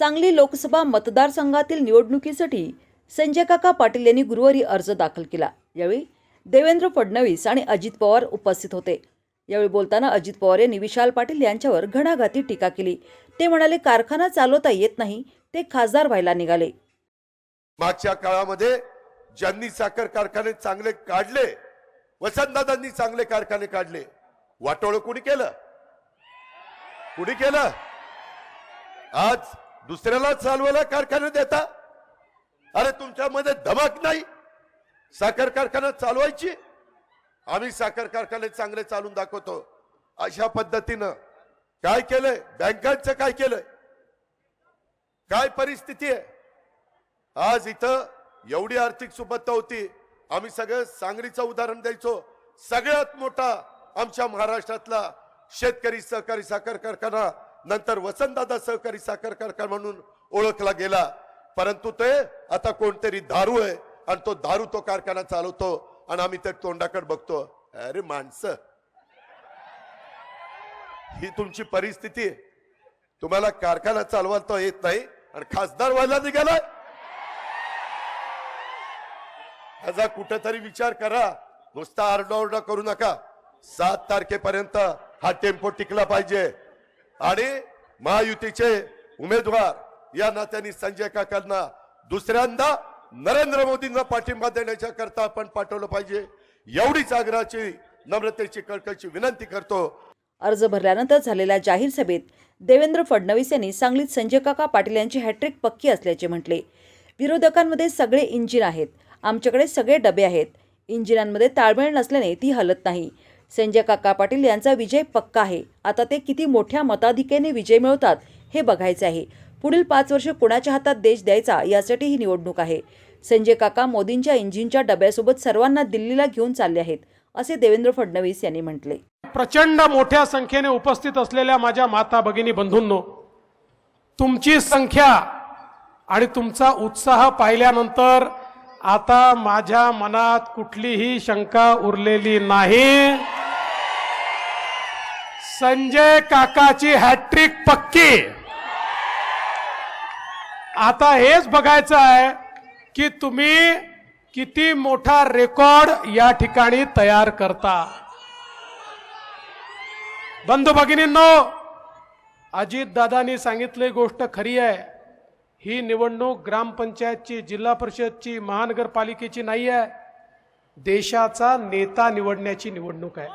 सांगली लोकसभा मतदारसंघातील निवडणुकीसाठी संजय काका पाटील यांनी गुरुवारी अर्ज दाखल केला. यावेळी देवेंद्र फडणवीस आणि अजित पवार उपस्थित होते. यावेळी बोलताना अजित पवार यांनी विशाल पाटील यांच्यावर घणाघाती टीका केली. ते म्हणाले कारखाना चालवता येत नाही ते खासदार व्हायला निघाले. मागच्या काळामध्ये ज्यांनी साखर कारखाने चांगले काढले वसंतदादांनी चांगले कारखाने काढले. वाटोळ कुणी केलं? कुणी केलं? आज दुसऱ्याला चालवायला कारखाना देता? अरे तुमच्यामध्ये धमक नाही. साखर कारखाना चालवायची. आम्ही साखर कारखाने चांगले चालून दाखवतो. अशा पद्धतीनं काय केलंय? बँकांचं काय केलंय? काय परिस्थिती आहे? आज इथं एवढी आर्थिक सुबत्ता होती. आम्ही सगळं सांगलीचं उदाहरण द्यायचो. सगळ्यात मोठा आमच्या महाराष्ट्रातला शेतकरी सहकारी साखर कारखाना नंतर वसंतदादा सहकारी साखर कारखाना म्हणून ओळखला गेला. परंतु ते आता कोणतरी दारू आहे आणि तो दारू तो कारखाना चालवतो आणि आम्ही त्या तोंडाकडे बघतो अरे माणसं ही तुमची परिस्थिती तुम्हाला कारखाना चालवता येत नाही आणि खासदार व्हायला निघालाय. ह्याचा कुठेतरी विचार करा. नुसता आरडाओरडा करू नका. सात तारखेपर्यंत हा टेम्पो टिकला पाहिजे. आणि महायुतीचे उमेदवार या नात्याने संजय काकांना दुसऱ्यांदा नरेंद्र मोदींना पाठिंबा देण्याच्या करता आपण पाठवलं पाहिजे. एवढीच आग्रहाची नम्रतेची कळकळची विनंती करतो. अर्ज भरल्यानंतर झालेल्या जाहीर सभेत देवेंद्र फडणवीस यांनी सांगलीत संजय काका पाटील यांची हॅट्रिक पक्की असल्याचे म्हटले. विरोधकांमध्ये सगळे इंजिन आहेत. आमच्याकडे सगळे डबे आहेत. इंजिनांमध्ये ताळमेळ नसल्याने ती हलत नाही. संजय काका पाटील यांचा विजय पक्का आहे. आता ते किती मोठ्या मताधिकेने विजय मिळवतात हे बघायचे आहे. पुढील पाच वर्ष कोणाच्या हातात देश द्यायचा यासाठी ही निवडणूक आहे. संजय काका मोदींच्या इंजिनच्या डब्यासोबत सर्वांना दिल्लीला घेऊन चालले आहेत असे देवेंद्र फडणवीस यांनी म्हटले. प्रचंड मोठ्या संख्येने उपस्थित असलेल्या माझ्या माता भगिनी बंधूंनो तुमची संख्या आणि तुमचा उत्साह पाहिल्यानंतर आता माझ्या मनात कुठलीही शंका उरलेली नाही. संजय काकाची हॅट्रिक पक्की. आता हेच बघायचं आहे की तुम्ही किती मोठा रेकॉर्ड या ठिकाणी तयार करता. बंधू भगिनींनो अजित दादानी सांगितली गोष्ट खरी आहे. ही निवडणूक ग्रामपंचायतची जिल्हा परिषदची महानगरपालिकेची नाही आहे देशाचा नेता निवडण्याची निवडणूक आहे.